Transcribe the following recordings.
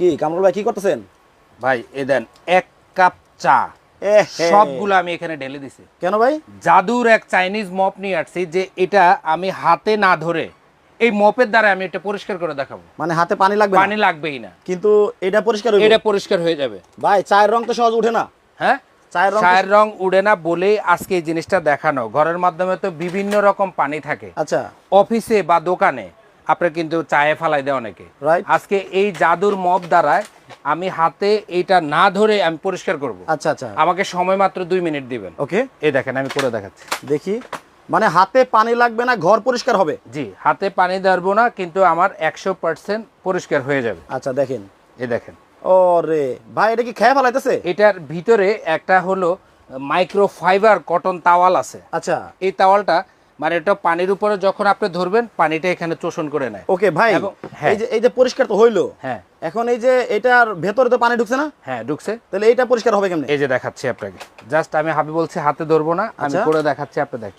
কি কামরুল ভাই কি করতেছেন? ভাই এ দেন এক কাপ চা। সবগুলো আমি এখানে ঢেলে দিছি। কেন ভাই? জাদুর এক চাইনিজ মপ নিয়ে আসছি যে এটা আমি হাতে না ধরে এই মপের দ্বারা আমি এটা পরিষ্কার করে দেখাবো। মানে হাতে পানি লাগবে পানি লাগবেই না। কিন্তু এটা পরিষ্কার এটা পরিষ্কার হয়ে যাবে। ভাই চায়ের রং তো সহজ উঠে না। হ্যাঁ? চায়ের চায়ের রং উড়ে না বলেই আজকে এই জিনিসটা দেখানো। ঘরের মাধ্যমে তো বিভিন্ন রকম পানি থাকে। আচ্ছা। অফিসে বা দোকানে আপনার কিন্তু চায়ে ফালাই দেয় অনেকে. আজকে এই জাদুর মপ দ্বারায় আমি হাতে এটা না ধরে আমি পরিষ্কার করব। আচ্ছা আচ্ছা। আমাকে সময় মাত্র দুই মিনিট দিবেন। ওকে। এই দেখেন আমি করে দেখাচ্ছি। দেখি। মানে হাতে পানি লাগবে না ঘর পরিষ্কার হবে? জি হাতে পানি ধরবো না কিন্তু আমার একশো পার্সেন্ট পরিষ্কার হয়ে যাবে। আচ্ছা দেখেন। এই দেখেন। ও রে ভাই এটা কি খেয়ে ফেলাইতেছে? এটার ভিতরে একটা হলো মাইক্রো ফাইবার কটন তাওয়াল আছে। আচ্ছা। এই তাওয়ালটা মানে এটা পানির উপরে যখন আপনি ধরবেন পানিটা এখানে শোষণ করে নেয়। ওকে ভাই হ্যাঁ। এই যে এই যে পরিষ্কার তো হইল। হ্যাঁ। এখন এই যে এটার ভেতরে তো পানি ঢুকছে না? হ্যাঁ ঢুকছে। তাহলে এটা পরিষ্কার হবে কেমনে? এই যে দেখাচ্ছি আপনাকে। জাস্ট আমি হাবি বলছি হাতে ধরবো না আমি আচ্ছা। করে দেখাচ্ছি আপনি দেখ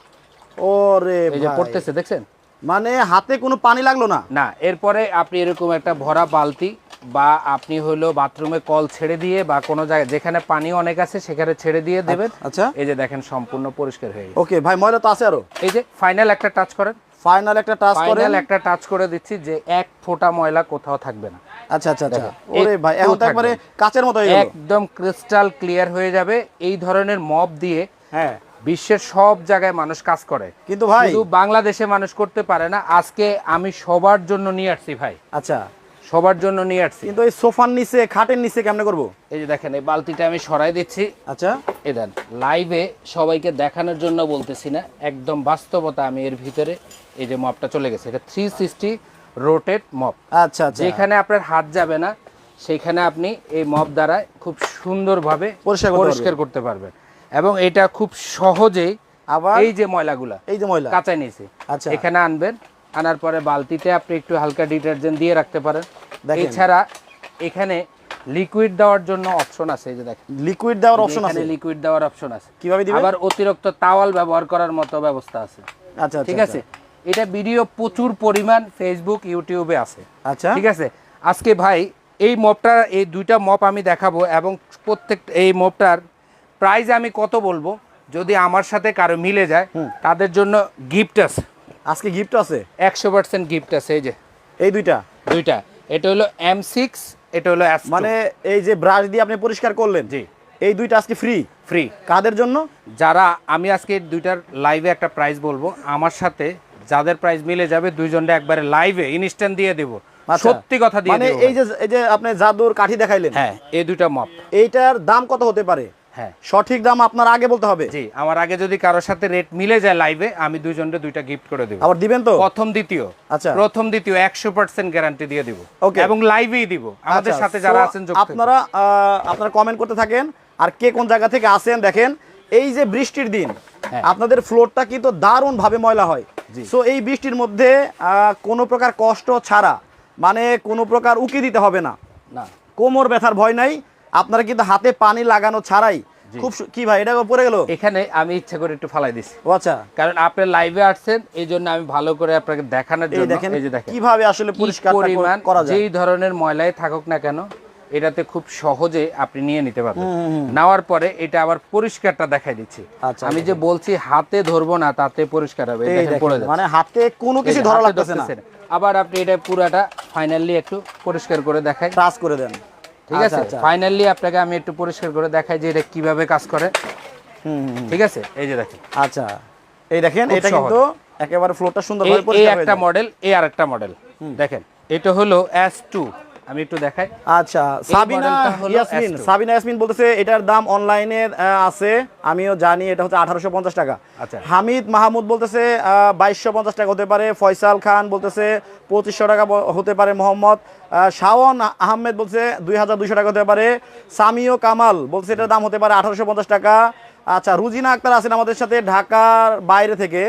ওরে এই যে পড়তেছে দেখছেন? মানে হাতে কোনো পানি লাগল না? না এরপরে আপনি এরকম একটা ভরা বালতি বা আপনি হলো বাথরুমে কল ছেড়ে দিয়ে বা কোনো জায়গায় যেখানে পানি অনেক আছে সেখানে ছেড়ে দিয়ে দেবেন। আচ্ছা। এই যে দেখেন সম্পূর্ণ পরিষ্কার হয়ে গেছে। ওকে ভাই ময়লা তো আছে আরও। এই যে ফাইনাল একটা টাচ করেন। ফাইনাল একটা টাচ করেন। ফাইনাল একটা টাচ করে দিচ্ছি যে এক ফোঁটা ময়লা কোথাও থাকবে না। আচ্ছা আচ্ছা আচ্ছা। ওরে ভাই এখন তো একবারে কাচের মতো হয়ে গেল। একদম ক্রিস্টাল ক্লিয়ার হয়ে যাবে। এই ধরনের মপ দিয়ে হ্যাঁ। বিশ্বের সব জায়গায় মানুষ কাজ করে। কিন্তু ভাই শুধু বাংলাদেশে মানুষ করতে পারে না। আজকে আমি সবার জন্য নিয়ে আসছি ভাই। আচ্ছা। সবার জন্য নিয়ে আসছি। কিন্তু এই সোফার নিচে খাটের নিচে কেমনে করব? এই যে দেখেন এই বালতিটা আমি সরাই দিচ্ছি। আচ্ছা। এই দেন লাইভে সবাইকে দেখানোর জন্য বলতেছি না একদম বাস্তবতা আমি এর ভিতরে এই যে মপটা চলে গেছে। এটা থ্রি সিক্সটি রোটেট মপ আচ্ছা আচ্ছা। যেখানে আপনার হাত যাবে না সেখানে আপনি এই মপ দ্বারা খুব সুন্দরভাবে পরিষ্কার করতে পরিষ্কার করতে পারবেন। এবং এটা খুব সহজেই আবার এই যে ময়লাগুলা এই যে ময়লা। কাঁচাই নিয়েছি। আচ্ছা। এখানে আনবেন আনার পরে বালতিতে আপনি একটু হালকা ডিটারজেন্ট দিয়ে রাখতে পারেন। এছাড়া এখানে লিকুইড দেওয়ার জন্য অপশন আছে এই যে দেখেন। লিকুইড দেওয়ার অপশন আছে এখানে লিকুইড দেওয়ার অপশন আছে। কীভাবে দিবেন? আবার অতিরিক্ত তাওয়াল ব্যবহার করার মতো ব্যবস্থা আছে। আচ্ছা আচ্ছা ঠিক আছে? এটা ভিডিও প্রচুর পরিমাণ ফেসবুক ইউটিউবে আছে। আচ্ছা। ঠিক আছে? আজকে ভাই এই মপটা এই দুইটা মপ আমি দেখাবো এবং প্রত্যেক এই মপটার প্রাইস আমি কত বলব? যদি আমার সাথে কারও মিলে যায় তাদের জন্য গিফট আছে। আজকে গিফট আছে? একশো পার্সেন্ট গিফট আছে এই যে। এই দুইটা? দুইটা। এটা হলো এম সিক্স এটা হলো এস মানে এই যে ব্রাশ দিয়ে আপনি পরিষ্কার করলেন জি। এই দুইটা আজকে ফ্রি ফ্রি কাদের জন্য? যারা আমি আজকে দুইটার লাইভে একটা প্রাইস বলব আমার সাথে যাদের প্রাইস মিলে যাবে দুইজনটা একবারে লাইভে ইনস্ট্যান্ট দিয়ে দেবো। আচ্ছা। সত্যি কথা দিয়ে মানে এই যে এই যে আপনি জাদুর কাঠি দেখাইলেন হ্যাঁ এই দুইটা মপ এইটার দাম কত হতে পারে? হ্যাঁ। সঠিক দাম আপনার আগে বলতে হবে? জি আমার আগে যদি কারোর সাথে রেট মিলে যায় লাইভে আমি দুইজনকে দুইটা গিফট করে দেবো। আবার দিবেন তো? প্রথম দ্বিতীয়। আচ্ছা। প্রথম দ্বিতীয় একশো পার্সেন্ট গ্যারান্টি দিয়ে দিব। ওকে এবং লাইভেই দিব। আমাদের আচ্ছা, সাথে যারা আছেন যোগ আপনারা আপনারা কমেন্ট করতে থাকেন আর কে কোন জায়গা থেকে আসেন দেখেন এই যে বৃষ্টির দিন হ্যাঁ। আপনাদের ফ্লোরটা কিন্তু দারুণ ভাবে ময়লা হয়। জি। সো এই বৃষ্টির মধ্যে কোনো প্রকার কষ্ট ছাড়া মানে কোনো প্রকার উকি দিতে হবে না। না। কোমর ব্যথার ভয় নাই আপনারা কিন্তু হাতে পানি লাগানো ছাড়াই খুব কি ভাই এটা পড়ে গেল? এখানে আমি ইচ্ছা করে একটু ফালাই দিছি। আচ্ছা। কারণ আপনি লাইভে আসছেন এই জন্য আমি ভালো করে আপনাকে দেখানোর জন্য এই যে দেখেন। কীভাবে আসলে পরিষ্কার করা যায়। যেই ধরনের ময়লাই থাকুক না কেন এটাতে খুব সহজে আপনি নিয়ে নিতে পারবেন। নেওয়ার পরে এটা আবার পরিষ্কারটা দেখাই দিচ্ছি। আচ্ছা, আমি যে বলছি হাতে ধরবো না তাতে পরিষ্কার হবে। মানে হাতে কোনো কিছু ধরা লাগতেছে না। আবার আপনি এটা পুরাটা ফাইনালি একটু পরিষ্কার করে দেখাই। টাচ করে দেন। ঠিক আচ্ছা, আছে? আচ্ছা। ফাইনালি আপনাকে আমি একটু পরিষ্কার করে দেখাই যে এটা কীভাবে কাজ করে। হুম, হুম, হুম। ঠিক আছে? এই যে দেখেন। আচ্ছা। এই দেখেন এটা কিন্তু একেবারে ফ্লোরটা এই- সুন্দরভাবে পরিষ্কার হয়ে একটা মডেল এই আরেকটা মডেল দেখেন এটা হলো এস টু আমি একটু দেখাই। আচ্ছা সাবিনা ইয়াসমিন। সাবিনা ইয়াসমিন বলতেছে এটার দাম অনলাইনে আছে। আমিও জানি এটা হচ্ছে আঠারোশো পঞ্চাশ টাকা। আচ্ছা। হামিদ মাহমুদ বলতেছে বাইশশো পঞ্চাশ টাকা হতে পারে। ফয়সাল খান বলতেছে পঁচিশশো টাকা হতে পারে। মোহাম্মদ আহ, শাওন আহমেদ বলছে দুই হাজার দুইশো টাকা হতে পারে। সামিও কামাল বলছে এটার দাম হতে পারে আঠারোশো পঞ্চাশ টাকা। আচ্ছা রুজিনা আক্তার আছেন আমাদের সাথে ঢাকার বাইরে থেকে।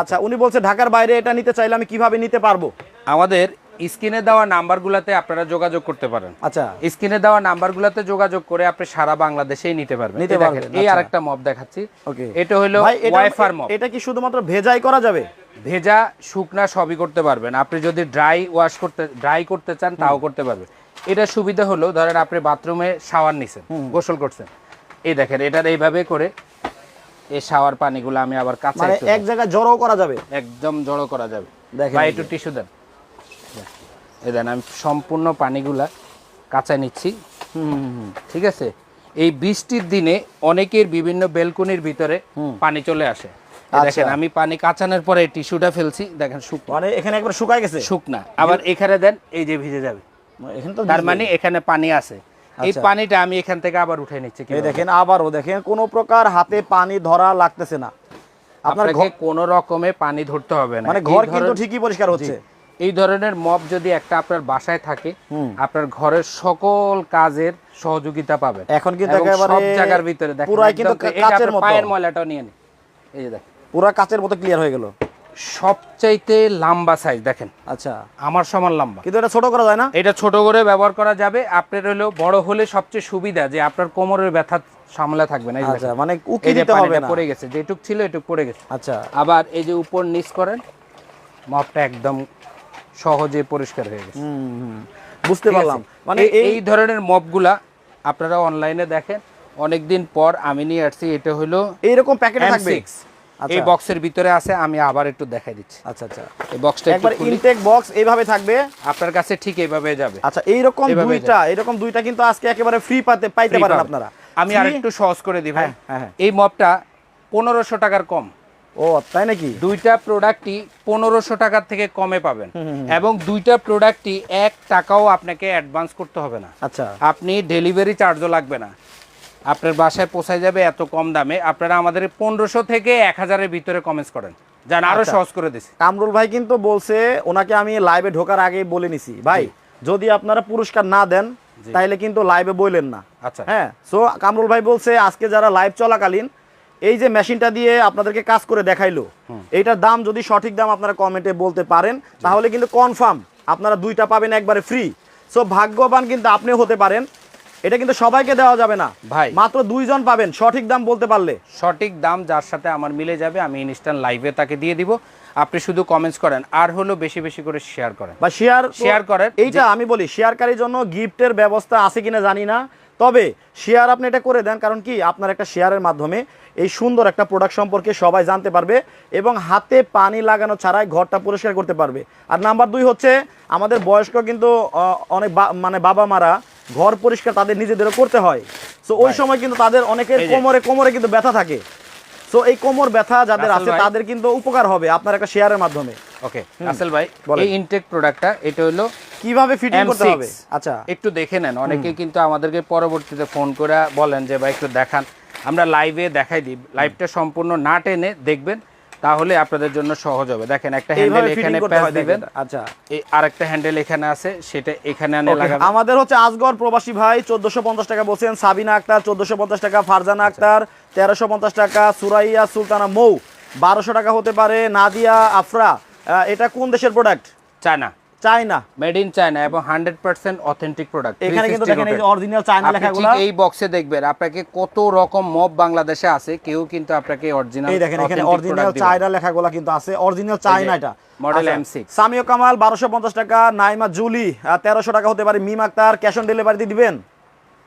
আচ্ছা উনি বলছে ঢাকার বাইরে এটা নিতে চাইলে আমি কীভাবে নিতে পারব? আমাদের স্ক্রিনে দেওয়া নাম্বারগুলোতে আপনারা যোগাযোগ করতে পারেন। আচ্ছা। স্ক্রিনে দেওয়া নাম্বারগুলোতে যোগাযোগ করে আপনি সারা বাংলাদেশেই নিতে পারবেন। নিতে পারবেন, এই আচ্ছা। আরেকটা মপ দেখাচ্ছি। ওকে। এটা হলো ওয়াইফার মপ এটা কি শুধুমাত্র ভেজাই করা যাবে? ভেজা শুকনা সবই করতে পারবেন। আপনি যদি ড্রাই ওয়াশ করতে ড্রাই করতে চান তাও করতে পারবেন। এটা সুবিধা হলো ধরেন আপনি বাথরুমে শাওয়ার নিছেন গোসল করছেন। এই দেখেন এটার এইভাবে করে এই শাওয়ার পানিগুলো আমি আবার কাছে মানে এক জায়গায় জড়ো করা যাবে? একদম জড়ো করা যাবে। দেখেন একটু টিস্যু দেন। এই দেন আমি সম্পূর্ণ পানিগুলা কাঁচায় নিচ্ছি। ঠিক আছে? এই বৃষ্টির দিনে অনেকের বিভিন্ন বেলকনির ভিতরে পানি চলে আসে। দেখেন আচ্ছা। আমি পানি কাঁচানোর পরে টিস্যুটা ফেলছি দেখেন শুকনো। মানে এখানে একবার শুকায় গেছে? শুকনা। আবার এখানে দেন এই যে ভিজে যাবে। এখানে তো তার মানে এখানে পানি আছে। এই আচ্ছা। পানিটা আমি এখান থেকে আবার উঠে নিচ্ছি এই দেখেন আবারও দেখেন কোনো প্রকার হাতে পানি ধরা লাগতেছে না। আপনার কোনো রকমে পানি ধরতে হবে না। মানে ঘর কিন্তু ঠিকই পরিষ্কার হচ্ছে। এই ধরনের মপ যদি একটা আপনার বাসায় থাকে আপনার ঘরের সকল কাজের সহযোগিতা পাবেন। এখন কিন্তু সব জায়গার ভিতরে দেখেন একদম কিন্তু কাচের মতো। পায়ের ময়লাটাও নিয়ে নিন। এই যে দেখেন। পুরা কাচের মতো ক্লিয়ার হয়ে গেল। সবচাইতে লম্বা সাইজ দেখেন। আচ্ছা। আমার সমান লম্বা। কিন্তু এটা ছোট করা যায় না? এটা ছোট করে ব্যবহার করা যাবে। আপনার হলো বড় হলে সবচেয়ে সুবিধা যে আপনার কোমরের ব্যথা সামলা থাকবে না। আচ্ছা মানে উকি দিতে হবে না। পড়ে গেছে যেটুক ছিল এটুক পড়ে গেছে। আচ্ছা। আবার এই যে উপর নিচ করেন মাপটা একদম সহজে পরিষ্কার হয়ে গেছে। বুঝতে পারলাম। মানে এই- এই এই ধরনের মপগুলা আপনারা অনলাইনে দেখেন অনেকদিন পর আমি নিয়ে আসছি এটা হলো এইরকম প্যাকেটে থাকবে? M6 এই বক্সের ভিতরে আছে আমি আবার একটু দেখাই দিচ্ছি। আচ্ছা আচ্ছা। এই বক্সটা একবার ইনটেক বক্স এইভাবে থাকবে? আপনার কাছে ঠিক এইভাবে যাবে। আচ্ছা এইরকম এভাবে দুইটা এরকম দুইটা কিন্তু আজকে একেবারে ফ্রি পাতে পাইতে পারেন আপনারা। আমি? আরেকটু সহজ করে দিই ভাই। হ্যাঁ, হ্যাঁ, হ্যাঁ। এই মপটা পনেরোশো টাকার কম। ও তাই নাকি? দুইটা প্রোডাক্টই পনেরোশো টাকার থেকে কমে পাবেন। এবং দুইটা প্রোডাক্টই এক টাকাও আপনাকে অ্যাডভান্স করতে হবে না। আচ্ছা। আপনি ডেলিভারি চার্জও লাগবে না। আপনার বাসায় পৌঁছায় যাবে এত কম দামে। আপনারা আমাদের পনেরোশো থেকে এক হাজারের ভিতরে কমেন্টস করেন। যান আরও আচ্ছা। সহজ করে দিছি। কামরুল ভাই কিন্তু বলছে ওনাকে আমি লাইভে ঢোকার আগেই বলে নিছি। ভাই যদি আপনারা পুরস্কার না দেন তাইলে কিন্তু লাইভে বললেন না। আচ্ছা। হ্যাঁ সো কামরুল ভাই বলছে আজকে যারা লাইভ চলাকালীন এই যে মেশিনটা দিয়ে আপনাদেরকে কাজ করে দেখাইলো এইটার দাম যদি সঠিক দাম আপনারা কমেন্টে বলতে পারেন তাহলে কিন্তু কনফার্ম আপনারা দুইটা পাবেন একবারে ফ্রি সো ভাগ্যবান কিন্তু আপনিও হতে পারেন। এটা কিন্তু সবাইকে দেওয়া যাবে না। ভাই। মাত্র দুইজন পাবেন সঠিক দাম বলতে পারলে। সঠিক দাম যার সাথে আমার মিলে যাবে আমি ইনস্ট্যান্ট লাইভে তাকে দিয়ে দিব। আপনি শুধু কমেন্টস করেন আর হলো বেশি বেশি করে শেয়ার করেন। বা শেয়ার শেয়ার করেন। এইটা আমি বলি শেয়ারকারীর জন্য গিফটের ব্যবস্থা আছে কিনা জানি না। তবে শেয়ার আপনি এটা করে দেন কারণ কি? আপনার একটা শেয়ারের মাধ্যমে এই সুন্দর একটা প্রোডাক্ট সম্পর্কে সবাই জানতে পারবে এবং হাতে পানি লাগানো ছাড়াই ঘরটা পরিষ্কার করতে পারবে। আর নাম্বার দুই হচ্ছে আমাদের বয়স্ক কিন্তু অনেক মানে বাবা মারা ঘর পরিষ্কার তাদের নিজেদেরও করতে হয়। সো ওই সময় কিন্তু তাদের অনেকের কোমরে কোমরে কিন্তু ব্যথা থাকে। সো এই কোমর ব্যথা যাদের আছে তাদের কিন্তু উপকার হবে আপনার একটা শেয়ারের মাধ্যমে। ওকে আসল ভাই। এই ইনটেক প্রোডাক্টটা এটা হলো কীভাবে ফিটিং করতে হবে? আচ্ছা। একটু দেখে নেন। অনেকে কিন্তু আমাদেরকে পরবর্তীতে ফোন করে বলেন যে ভাই একটু দেখান। আমরা লাইভে দেখাই দিই। লাইভটা সম্পূর্ণ না টেনে দেখবেন তাহলে আপনাদের জন্য সহজ হবে। দেখেন একটা হ্যান্ডেল এখানে প্যাচ দিবেন। আচ্ছা। এই আরেকটা হ্যান্ডেল এখানে আছে সেটা এখানে আনে লাগাবেন। আমাদের হচ্ছে আজগর প্রবাসী ভাই চোদ্দশো পঞ্চাশ টাকা বলছেন। সাবিনা আক্তার চোদ্দশো পঞ্চাশ টাকা। ফারজানা আক্তার তেরোশো পঞ্চাশ টাকা। সুরাইয়া সুলতানা মৌ বারোশো টাকা হতে পারে। নাদিয়া আফরা এটা কোন দেশের product China. China. Made in China এবং হান্ড্রেড পার্সেন্ট অথেন্টিক প্রোডাক্ট এখানে কিন্তু দেখেন এই যে অরিজিনাল চায়না লেখাগুলো। এই বক্সে দেখবেন আপনাকে কত রকম মব বাংলাদেশে আছে কেউ কিন্তু আপনাকে অরিজিনাল এই দেখেন এখানে অরিজিনাল চায়না লেখাগুলো কিন্তু আছে অরিজিনাল চায়না এটা। model আচ্ছা, M6 সামিও কামাল বারোশো পঞ্চাশ টাকা নাইমা জুলি তেরোশো টাকা হতে পারে Mim Akter cash on delivery দিবেন?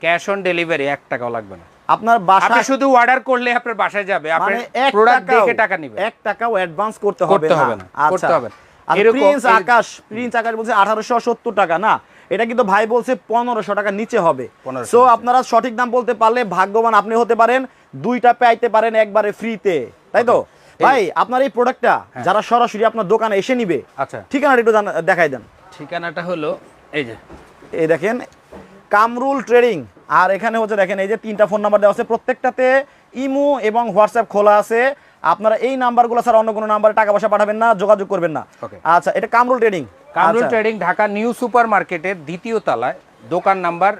ক্যাশ অন ডেলিভারি এক টাকাও লাগবে না। আপনার আপনি বাসায় শুধু অর্ডার করলে আপনার বাসায় যাবে আপনি মানে প্রোডাক্ট টাকাও- দেখে টাকা নেবেন এক টাকাও অ্যাডভান্স করতে হবে না। করতে আচ্ছা। হবে না। প্রিন্স আকাশ প্রিন্স আকাশ বলছে আঠারোশো সত্তর টাকা না এটা কিন্তু ভাই বলছে পনেরোশো টাকা নিচে হবে। সো আপনারা সঠিক দাম বলতে পারলে ভাগ্যবান আপনি হতে পারেন দুইটা পাইতে পারেন একবারে ফ্রিতে তাই তো? ভাই আপনার এই প্রোডাক্টটা যারা সরাসরি আপনার দোকানে এসে নিবে আচ্ছা। ঠিকানাটা একটু জানা- দেখাই দেন। ঠিকানাটা হলো এই যে। এই দেখেন কামরুল ট্রেডিং আর এখানে হচ্ছে দেখেন এই যে তিনটা ফোন নাম্বার দেওয়া আছে প্রত্যেকটাতে ইমো এবং হোয়াটসঅ্যাপ খোলা আছে। আপনারা এই নাম্বারগুলো স্যার অন্য কোনো নাম্বারে টাকা পয়সা পাঠাবেন না যোগাযোগ করবেন না। আচ্ছা এটা Kamrul trading. Kamrul trading Dhaka new super মার্কেটের দ্বিতীয় তলায় দোকান নাম্বার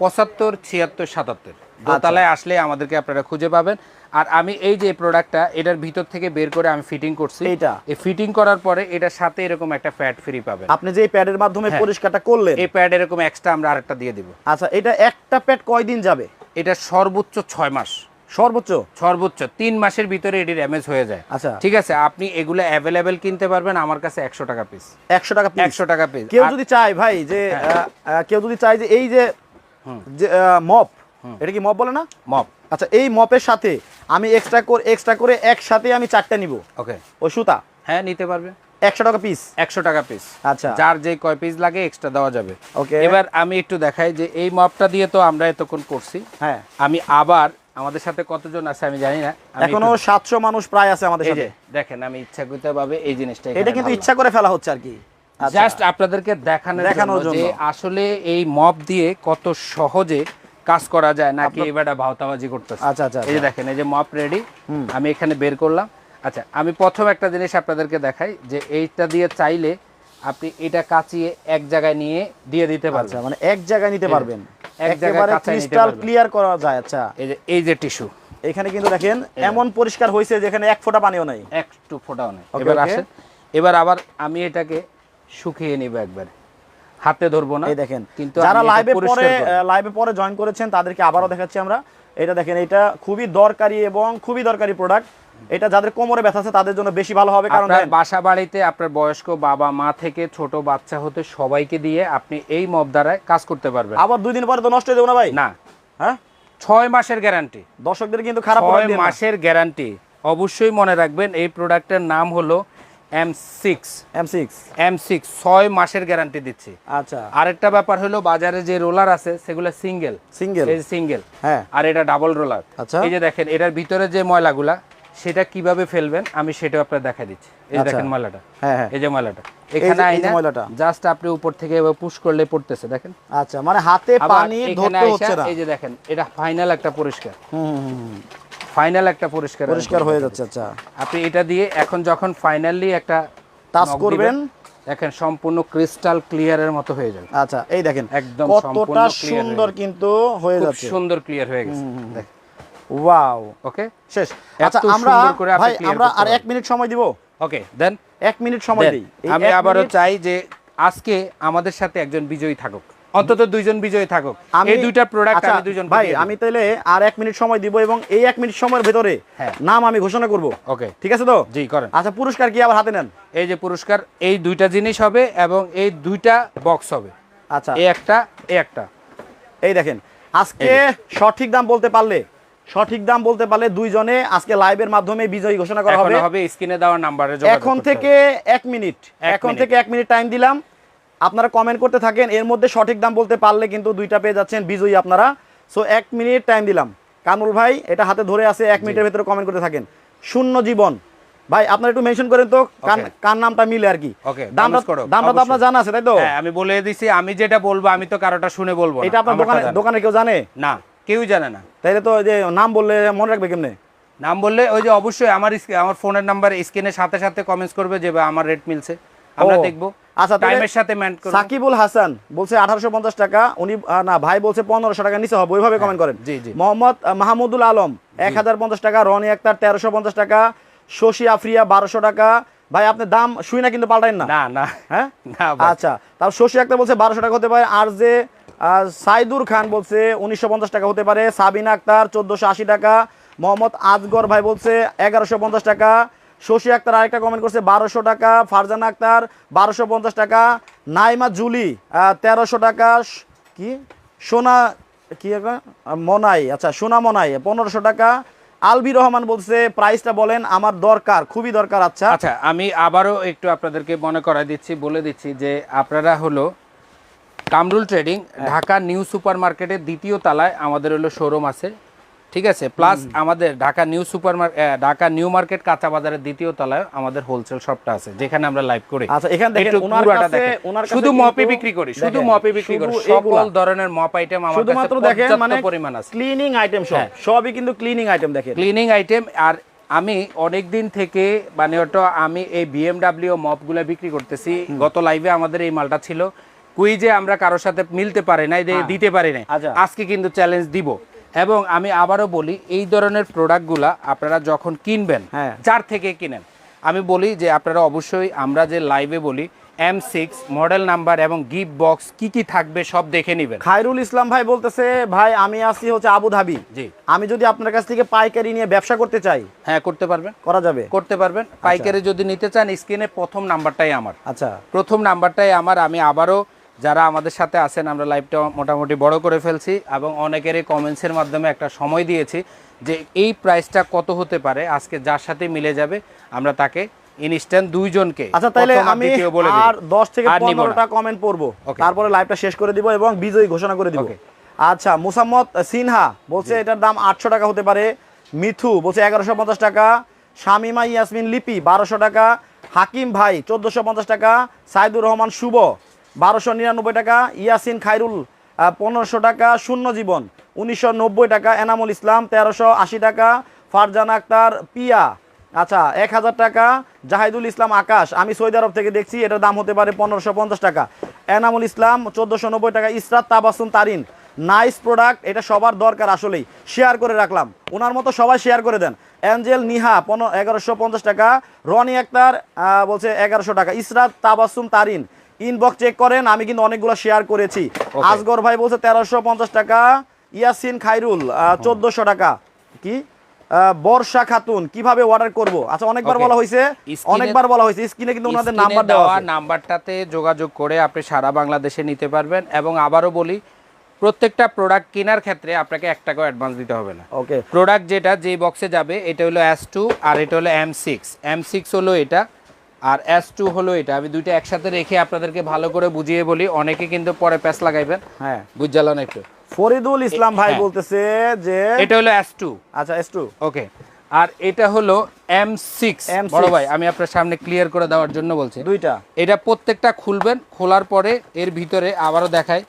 পঁচাত্তর ছিয়াত্তর সাতাত্তর। দোতলায় আসলে আমাদেরকে আপনারা খুঁজে পাবেন। আর আমি এই যে প্রোডাক্টটা এটার ভিতর থেকে বের করে আমি ফিটিং করছি। এটা এই ফিটিং করার পরে এটার সাথে এরকম একটা প্যাড ফ্রি পাবেন। আপনি যে এই প্যাডের মাধ্যমে হ্যাঁ। পরিষ্কারটা করলেন। এই প্যাড এরকম এক্সট্রা আমরা আরেকটা দিয়ে দিব। আচ্ছা এটা একটা প্যাড কয়দিন যাবে? এটা সর্বোচ্চ ছয় মাস। সর্বোচ্চ? সর্বোচ্চ। তিন মাসের ভিতরে এটি ড্যামেজ হয়ে যায়। আচ্ছা। ঠিক আছে আপনি এগুলো অ্যাভেলেবেল কিনতে পারবেন আমার কাছে একশো টাকা পিস একশো টাকা একশো টাকা পিস কেউ যদি চায় ভাই যে আহ, কেউ যদি চায় যে এই যে মপ এটা কি মপ বলে না? মপ আচ্ছা এই মপের সাথে আমি এক্সট্রা করে এক্সট্রা করে একসাথে আমি চারটা নিব। ওকে। ওই সুতা? হ্যাঁ নিতে পারবে। একশো টাকা পিস একশো টাকা পিস আচ্ছা। যার যে কয় পিস লাগে এক্সট্রা দেওয়া যাবে। ওকে। এবার আমি একটু দেখাই যে এই মপটা দিয়ে তো আমরা এতক্ষণ করছি। হ্যাঁ। আমি আবার আমাদের সাথে কতজন আছে আমি জানি না। এখনও একটু- সাতশো মানুষ প্রায় আছে আমাদের সাথে। দেখেন আমি ইচ্ছাকৃত ভাবে এই জিনিসটা এটা কিন্তু ইচ্ছা করে ফেলা হচ্ছে আর কি। আচ্ছা। জাস্ট আপনাদেরকে দেখানোর জন্য যে আসলে এই মপ দিয়ে কত সহজে কাজ করা যায় নাকি এবারে ভাওতাবাজি করতেছে। আচ্ছা, আচ্ছা, এই যে দেখেন এই যে মপ রেডি আমি এখানে বের করলাম। আচ্ছা আমি প্রথম একটা জিনিস আপনাদেরকে দেখাই যে এইটা দিয়ে চাইলে আপনি এটা কাচিয়ে এক জায়গায় নিয়ে দিয়ে দিতে আচ্ছা পারবেন। মানে এক জায়গায় নিতে পারবেন। একেবারে ক্রিস্টাল ক্লিয়ার করা যায় আচ্ছা। এই যে এই যে টিস্যু। এখানে কিন্তু দেখেন এমন পরিষ্কার হয়েছে যেখানে এক ফোঁটা পানিও নাই। একটু ফোটাও নেই এবার আসেন। এবার আবার আমি এটাকে শুকিয়ে নিব একবার। হাতে ধরবো না এই দেখেন কিন্তু যারা লাইভে পরে লাইভে পরে জয়েন করেছেন তাদেরকে আবারও দেখাচ্ছি আমরা। এটা দেখেন এটা খুবই দরকারি এবং খুবই দরকারি প্রোডাক্ট এটা যাদের কোমরে ব্যথা আছে তাদের জন্য বেশি ভালো হবে কারণ বাসা বাড়িতে আপনার বয়স্ক বাবা মা থেকে ছোট বাচ্চা হতে সবাইকে দিয়ে আপনি এই মব দ্বারায় কাজ করতে পারবেন। আবার দুই দিন পরে তো নষ্ট হয়ে যাবে না ভাই? না। হ্যাঁ? ছয় মাসের গ্যারান্টি দর্শকদের কিন্তু খারাপ ছয়। মাসের গ্যারান্টি অবশ্যই মনে রাখবেন এই প্রোডাক্টের নাম হলো M six M six M six ছয় মাসের গ্যারান্টি দিচ্ছি। আচ্ছা। আরেকটা ব্যাপার হলো বাজারে যে রোলার আছে সেগুলো সিঙ্গেল সিঙ্গেল এই সিঙ্গেল হ্যাঁ। আর এটা ডাবল রোলার আচ্ছা। এই যে দেখেন এটার ভিতরে যে ময়লাগুলা সেটা কীভাবে ফেলবেন আমি সেটাও আপনার দেখা দিচ্ছি। এই আচ্ছা। দেখেন ময়লাটা হ্যাঁ হ্যাঁ। এই যে ময়লাটা যে- এখানে আইনা ময়লাটা। জাস্ট আপনি উপর থেকে এবার পুশ করলে পড়তেছে দেখেন। আচ্ছা মানে হাতে পানি ধরতে হচ্ছে না। এই যে দেখেন এটা ফাইনাল একটা পরিষ্কার। হুম। ফাইনাল একটা পরিষ্কার পরিষ্কার হয়ে যাচ্ছে আচ্ছা। আপনি এটা দিয়ে এখন যখন ফাইনালি একটা টাচ করবেন। দেখেন সম্পূর্ণ ক্রিস্টাল ক্লিয়ারের মতো হয়ে যাবে। আচ্ছা এই দেখেন একদম কতটা সম্পূর্ণ সুন্দর কিন্তু হয়ে খুব যাচ্ছে। সুন্দর ক্লিয়ার হয়ে গেছে দেখেন। ওয়াও ওকে শেষ। আচ্ছা আমরা ভাই আমরা আর এক মিনিট সময় দিব। ওকে দেন এক মিনিট সময় দিই। আমি আবারও চাই যে আজকে আমাদের সাথে একজন বিজয়ী থাকুক। অন্তত দুইজন বিজয়ী থাকুক। এই দুইটা প্রোডাক্ট আচ্ছা, আমি দুইজন ভাই আমি তাহলে আর এক মিনিট সময় দিব এবং এই এক মিনিট সময়ের ভেতরে হ্যাঁ। নাম আমি ঘোষণা করব। ওকে ঠিক আছে তো? জি করেন। আচ্ছা পুরস্কার কি আবার হাতে নেন? এই যে পুরস্কার এই দুইটা জিনিস হবে এবং এই দুইটা বক্স হবে। আচ্ছা। এই একটা এই একটা। এই দেখেন আজকে সঠিক দাম বলতে পারলে সঠিক দাম বলতে পারলে দুইজনে আজকে লাইভের মাধ্যমে বিজয়ী ঘোষণা করা হবে। হবে স্ক্রিনে দেওয়া নাম্বারে এখন থেকে এক মিনিট এখন থেকে এক মিনিট টাইম দিলাম। আপনারা কমেন্ট করতে থাকেন এর মধ্যে সঠিক দাম বলতে পারলে কিন্তু দুইটা পেয়ে যাচ্ছেন বিজয়ী আপনারা। সো এক মিনিট টাইম দিলাম। কামরুল ভাই এটা হাতে ধরে আছে এক মিনিটের ভেতরে কমেন্ট করতে থাকেন। শূন্য জীবন। ভাই আপনারা একটু মেনশন করেন তো কার নামটা মিলে আর কি? দামটা দামটা তো। আপনার জানা আছে তাই তো? হ্যাঁ আমি বলে দিছি আমি যেটা বলব আমি তো কারোটা শুনে বলব এটা আপনার দোকানে দোকানে কেউ জানে? না কেউই জানে না। তাইলে তো যে নাম বললে মনে রাখবে কেমনে? নাম বললে ওই যে অবশ্যই আমার আমার ফোনের নাম্বার স্ক্রিনের সাথে সাথে কমেন্টস করবে যে আমার রেট মিলছে। আমরা দেখব। আচ্ছা, টাইমের সাথে ম্যান্ড করব। সাকিবুল হাসান বলছে আঠারোশো পঞ্চাশ টাকা উনি না ভাই বলছে পনেরোশো টাকা নিচে হবে ওইভাবে কমেন্ট করেন। জি, জি। মোহাম্মদ মাহমুদুল আলম এক হাজার পঞ্চাশ টাকা রনি আক্তার তেরোশো পঞ্চাশ টাকা শশী আফরিয়া বারোশো টাকা। ভাই আপনি দাম শুই না কিন্তু পাল্টাইন না। না না। হ্যাঁ? না আচ্ছা তার শশী আক্তার বলছে বারোশো টাকা হতে পারে আর যে সাইদুর খান বলছে, উনিশশো পঞ্চাশ টাকা হতে পারে। সাবিনা আক্তার, চোদ্দোশো টাকা। মোহাম্মদ আজগর ভাই বলছে, এগারোশো টাকা। শশী আক্তার আরেকটা কমেন্ট করছে, বারোশো টাকা। ফারজানা আক্তার, বারোশো পঞ্চাশ টাকা। নাইমা জুলি তেরোশো টাকা। কি? সোনা, কি? মনাই আচ্ছা সোনা মনাই, পনেরোশো টাকা। আলবি রহমান বলছে প্রাইসটা বলেন, আমার দরকার, খুবই দরকার আচ্ছা। আচ্ছা আমি আবারও একটু আপনাদেরকে মনে করাই দিচ্ছি, বলে দিচ্ছি যে আপনারা হলো Kamrul trading Dhaka new super মার্কেটের দ্বিতীয় তলায় আমাদের হলো শোরুম আছে। ঠিক আছে? প্লাস আমাদের Dhaka new super Dhaka new market কাঁচা বাজারের দ্বিতীয় তলায় আমাদের হোলসেল শপটা আছে যেখানে আমরা লাইভ করি। আচ্ছা, এখানে শুধু মপে বিক্রি করি শুধু মপে বিক্রি করি। সকল ধরনের মপ আইটেম আমার শুধুমাত্র দেখেন মানে পরিমাণ আছে। ক্লিনিং আইটেম সব। হ্যাঁ। সবই কিন্তু ক্লিনিং আইটেম দেখেন। ক্লিনিং আইটেম আর আমি অনেক দিন থেকে মানে ওটা আমি এই বিএমডাব্লিউ মপগুলো বিক্রি করতেছি। গত লাইভে আমাদের এই মালটা ছিল। কুইজে আমরা কারোর সাথে মিলতে পারি নাই হ্যাঁ। দিতে পারি নাই। আচ্ছা। আজকে কিন্তু চ্যালেঞ্জ দিব। এবং আমি আবারও বলি এই ধরনের প্রোডাক্টগুলা আপনারা যখন কিনবেন হ্যাঁ। যার থেকে কিনেন আমি বলি যে আপনারা অবশ্যই আমরা যে লাইভে বলি এম সিক্স মডেল নাম্বার এবং গিফট বক্স কি কি থাকবে সব দেখে নেবেন। খায়রুল ইসলাম ভাই বলতেছে ভাই আমি আছি হচ্ছে আবু ধাবি। জি। আমি যদি আপনার কাছ থেকে পাইকারি নিয়ে ব্যবসা করতে চাই হ্যাঁ করতে পারবেন। করা যাবে? করতে পারবেন। পাইকারি যদি নিতে চান স্ক্রিনে প্রথম নাম্বারটাই আমার। আচ্ছা। প্রথম নাম্বারটাই আমার। আমি আবারও যারা আমাদের সাথে আছেন আমরা লাইভটা মোটামুটি বড় করে ফেলছি এবং অনেকেরই কমেন্টসের মাধ্যমে একটা সময় দিয়েছি যে এই প্রাইসটা কত হতে পারে আজকে যার সাথে মিলে যাবে আমরা তাকে ইনস্ট্যান্ট দুইজনকে আচ্ছা তাহলে আমি। আর দশ থেকে আর নিব না। পনেরোটা কমেন্ট পড়ব তারপরে লাইভটা শেষ করে দিব এবং বিজয়ী ঘোষণা করে দিব। আচ্ছা মুসাম্মদ সিনহা বলছে এটার দাম আটশো টাকা হতে পারে। মিথু বলছে এগারোশো পঞ্চাশ টাকা। শামিমা ইয়াসমিন লিপি বারোশো টাকা। হাকিম ভাই চোদ্দোশো পঞ্চাশ টাকা। সাইদুর রহমান শুভ বারোশো নিরানব্বই টাকা, ইয়াসিন খাইরুল পনেরোশো টাকা শূন্য জীবন উনিশশো নব্বই টাকা, এনামুল ইসলাম, তেরোশো আশি টাকা, ফারজানা আক্তার, পিয়া আচ্ছা এক হাজার টাকা, জাহিদুল ইসলাম আকাশ, আমি সৌদি আরব থেকে দেখছি, এটার দাম হতে পারে পনেরোশো পঞ্চাশ টাকা। এনামুল ইসলাম, চোদ্দোশো নব্বই টাকা, ইসরাত তাবাসুম তারিন, নাইস প্রোডাক্ট, এটা সবার দরকার আসলেই, শেয়ার করে রাখলাম ওনার মতো সবাই শেয়ার করে দেন। অ্যাঞ্জেল নিহা, পনেরো, এগারোশো পঞ্চাশ টাকা, রনি আক্তার বলছে এগারোশো টাকা, ইসরাত তাবাসুম তারিন ইনবক্স চেক করেন আমি কিন্তু অনেকগুলো শেয়ার করেছি. আসগর ভাই বলছে তেরোশো পঞ্চাশ টাকা ইয়াসিন খাইরুল চোদ্দশো টাকা। কি? বর্ষা খাতুন কীভাবে অর্ডার করব? আচ্ছা অনেকবার বলা হয়েছে অনেকবার বলা হয়েছে স্ক্রিনে কিন্তু ওনাদের নাম্বার দেওয়া আছে। নাম্বারটাতে যোগাযোগ করে আপনি সারা বাংলাদেশে নিতে পারবেন এবং আবারও বলি প্রত্যেকটা প্রোডাক্ট কেনার ক্ষেত্রে আপনাকে এক টাকাও অ্যাডভান্স দিতে হবে না। ওকে প্রোডাক্ট যেটা যে বক্সে যাবে এটা হলো এস টু আর এটা হলো এম সিক্স এম সিক্স হলো এটা আর এস টু হলো এটা। আমি দুইটা একসাথে রেখে আপনাদেরকে ভালো করে বুঝিয়ে বলি। অনেকে কিন্তু পরে প্যাস লাগাইবেন। হ্যাঁ। বুঝালেন একটু। ফরিদুল ইসলাম ভাই হ্যাঁ। বলতেছে যে এটা হলো এস টু আচ্ছা এস টু ওকে। আর এটা হলো এম সিক্স M6 বড় ভাই আমি আপনার সামনে ক্লিয়ার করে দেওয়ার জন্য বলছি। দুইটা। এটা প্রত্যেকটা খুলবেন খোলার পরে এর ভিতরে আবারও দেখায়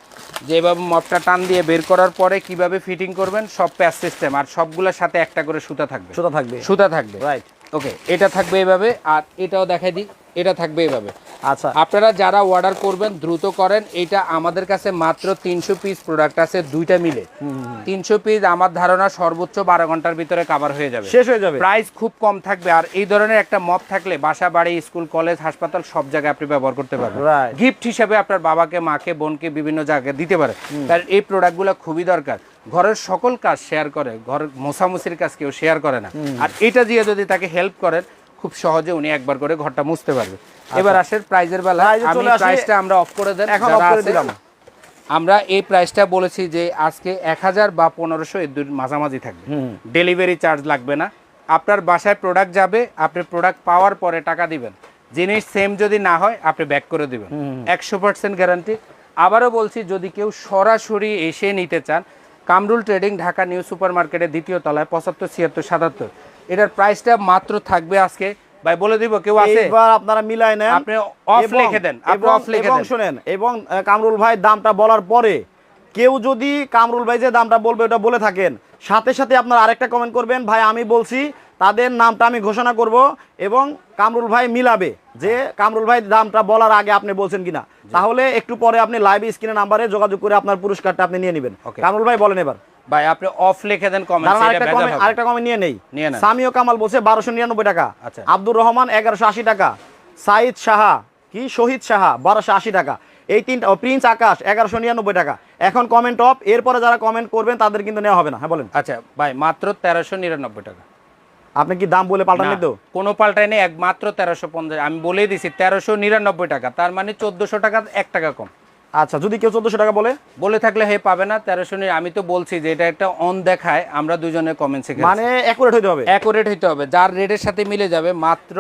যে এভাবে মপটা টান দিয়ে বের করার পরে কীভাবে ফিটিং করবেন সব প্যাচ সিস্টেম আর সবগুলোর সাথে একটা করে সুতা থাকবে। সুতা থাকবে। সুতা থাকবে। রাইট ওকে এটা থাকবে এভাবে আর এটাও দেখাই দিই এটা থাকবে এভাবে। আচ্ছা। আপনারা যারা অর্ডার করবেন দ্রুত করেন এটা আমাদের কাছে মাত্র তিনশো পিস প্রোডাক্ট আছে দুইটা মিলে। তিনশো পিস আমার ধারণা সর্বোচ্চ বারো ঘণ্টার ভিতরে কাভার হয়ে যাবে। শেষ হয়ে যাবে? প্রাইস খুব কম থাকবে আর এই ধরনের একটা মপ থাকলে বাসা বাড়ি স্কুল কলেজ হাসপাতাল সব জায়গায় আপনি ব্যবহার করতে পারবেন। গিফট হিসেবে আপনার বাবাকে মাকে বোনকে বিভিন্ন জায়গায় দিতে পারে। কারণ এই প্রোডাক্টগুলো খুবই দরকার। ঘরের সকল কাজ শেয়ার করে ঘর মোছামুছির কাজ কেউ শেয়ার করে না। আর এটা দিয়ে যদি তাকে হেল্প করেন খুব সহজে উনি একবার করে ঘরটা মুছতে পারবে। এবার আসেন প্রাইজের বেলা আমি প্রাইসটা আমরা অফ করে দেন এখন যারা করে দিলাম। আমরা এই প্রাইসটা বলেছি যে আজকে এক হাজার বা পনেরোশো এর দুই মাঝামাঝি থাকবে। ডেলিভারি চার্জ লাগবে না। আপনার বাসায় প্রোডাক্ট যাবে আপনি প্রোডাক্ট পাওয়ার পরে টাকা দিবেন। জিনিস সেম যদি না হয় আপনি ব্যাক করে দিবেন। একশো পার্সেন্ট গ্যারান্টি আবারও বলছি যদি কেউ সরাসরি এসে নিতে চান Kamrul trading Dhaka new super মার্কেটের দ্বিতীয় তলায় পঁচাত্তর ছিয়াত্তর সাতাত্তর। এটার প্রাইসটা মাত্র থাকবে আজকে। ভাই বলে দিব কেউ আছে? এবার আপনারা মিলাই নেন। আপনি অফ লিখে দেন, আপনি অফ লিখে দেন। শুনেন এবং কামরুল ভাই দামটা বলার পরে কেউ যদি কামরুল ভাই যে দামটা বলবে ওটা বলে থাকেন। সাথে সাথে আপনারা আরেকটা কমেন্ট করবেন ভাই আমি বলছি তাদের নামটা আমি ঘোষণা করব এবং কামরুল ভাই মিলাবে। যে কামরুল ভাই দামটা বলার আগে আপনি বলছেন কিনা। তাহলে একটু পরে আপনি লাইভ স্ক্রিনে নাম্বারে যোগাযোগ করে আপনার পুরস্কারটা আপনি নিয়ে নেবেন। কামরুল ভাই বলেন এবার। ভাই আপনি অফ লিখে দেন কমেন্ট আরেকটা কমে আরেকটা কমে নিয়ে নেই। সামিও কামাল বলছে বারোশো নিরানব্বই টাকা। আচ্ছা। আব্দুর রহমান এগারোশো আশি টাকা। সাইদ সাহা কি? শহীদ সাহা বারোশো আশি টাকা। এই তিনটা প্রিন্স আকাশ এগারোশো নিরানব্বই টাকা। এখন কমেন্ট অফ এরপরে যারা কমেন্ট করবেন তাদের কিন্তু নেওয়া হবে না। হ্যাঁ বলেন। আচ্ছা ভাই মাত্র তেরোশো নিরানব্বই টাকা। আপনি কি দাম বলে পাল্টান তো? কোনো পাল্টাই নেই একমাত্র তেরোশো পঞ্চাশ আমি বলেই দিছি তেরোশো নিরানব্বই টাকা তার মানে চোদ্দশো টাকা এক টাকা কম। আচ্ছা যদি কেউ চোদ্দশো টাকা বলে? বলে থাকলে হে পাবে না তেরোশো নিয়ে আমি তো বলছি যে এটা একটা অন দেখায় আমরা দুজনে কমেন্ট শিখে মানে অ্যাকুরেট হইতে হবে। অ্যাকুরেট হইতে হবে যার রেটের সাথে মিলে যাবে মাত্র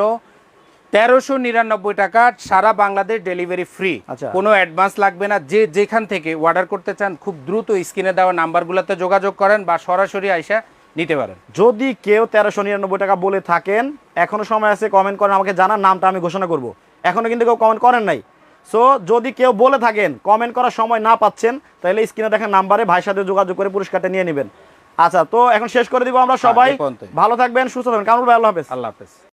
তেরোশো নিরানব্বই টাকা সারা বাংলাদেশ ডেলিভারি ফ্রি। আচ্ছা। কোনো অ্যাডভান্স লাগবে না। যে যেখান থেকে অর্ডার করতে চান খুব দ্রুত স্ক্রিনে দেওয়া নাম্বারগুলোতে যোগাযোগ করেন বা সরাসরি আইসা নিতে পারেন। যদি কেউ তেরোশো নিরানব্বই টাকা বলে থাকেন এখনও সময় আছে কমেন্ট করেন আমাকে জানান নামটা আমি ঘোষণা করব। এখনও কিন্তু কেউ কমেন্ট করেন নাই। সো যদি কেউ বলে থাকেন কমেন্ট করার সময় না পাচ্ছেন তাহলে স্ক্রিনে দেখেন নাম্বারে ভাইয়ের সাথে যোগাযোগ করে পুরস্কারটা নিয়ে নেবেন। আচ্ছা তো এখন শেষ করে দিব আমরা সবাই। ভালো থাকবেন সুস্থ থাকবেন। কামরুল ভাই আল্লাহ হাফেজ। আল্লাহ হাফেজ।